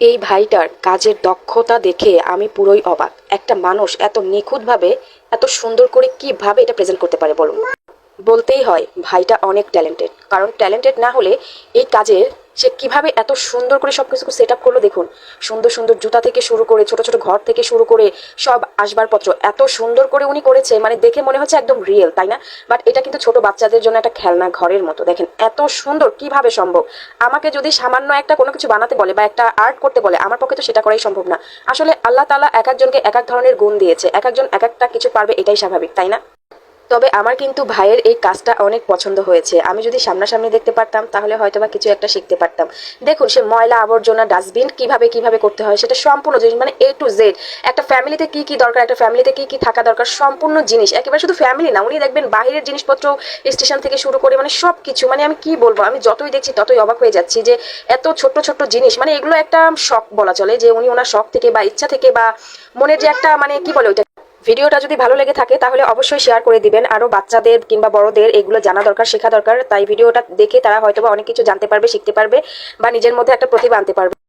এই ভাইটার কাজের দক্ষতা দেখে আমি পুরোই অবাক। একটা মানুষ এত নিখুঁতভাবে, এত সুন্দর করে কীভাবে এটা প্রেজেন্ট করতে পারে বলুন? বলতেই হয়, ভাইটা অনেক ট্যালেন্টেড কারণ ট্যালেন্টেড না হলে এই কাজের সে কীভাবে এত সুন্দর করে সব কিছু সেট আপ করল দেখুন। সুন্দর সুন্দর জুতা থেকে শুরু করে, ছোট ছোট ঘর থেকে শুরু করে সব আসবাবপত্র। এত সুন্দর করে উনি করেছে মানে দেখে মনে হচ্ছে একদম রিয়েল তাই না? বাট এটা কিন্তু ছোট বাচ্চাদের জন্য একটা খেলনা ঘরের মতো। দেখেন এত সুন্দর, কীভাবে সম্ভব? আমাকে যদি সামান্য একটা কোনো কিছু বানাতে বলে বা একটা আর্ট করতে বলে, আমার পক্ষে তো সেটা করাই সম্ভব না। আসলে আল্লাহ তালা এক একজনকে এক এক ধরনের গুণ দিয়েছে, এক একজন এক একটা কিছু পারবে, এটাই স্বাভাবিক, তাই না? তবে আমার কিন্তু ভাইয়ের এই কাজটা অনেক পছন্দ হয়েছে। আমি যদি সামনাসামনি দেখতে পারতাম, তাহলে হয়তো বা কিছু একটা শিখতে পারতাম। দেখুন, সে ময়লা আবর্জনা ডাস্টবিন কীভাবে কীভাবে করতে হয়, সেটা সম্পূর্ণ জিনিস মানে এ টু জেড একটা ফ্যামিলিতে কি কি দরকার, একটা ফ্যামিলিতে কি কি থাকা দরকার, সম্পূর্ণ জিনিস। একেবারে শুধু ফ্যামিলি না, উনি দেখবেন বাইরের জিনিসপত্র, স্টেশন থেকে শুরু করে মানে সব কিছু মানে আমি কি বলব, আমি যতই দেখছি, ততই অবাক হয়ে যাচ্ছি যে এত ছোট্ট ছোট্ট জিনিস। মানে এগুলো একটা শখ বলা চলে, যে উনি ওনার শখ থেকে বা ইচ্ছা থেকে বা মনের যে একটা মানে কি বলে ওইটা? ভিডিওটা যদি ভালো লেগে থাকে, তাহলে অবশ্যই শেয়ার করে দিবেন। আরও বাচ্চাদের কিংবা বড়দের এগুলো জানা দরকার, শেখা দরকার। তাই ভিডিওটা দেখে তারা হয়তো অনেক কিছু জানতে পারবে, শিখতে পারবে বা নিজের মধ্যে একটা প্রতিভা আনতে পারবে।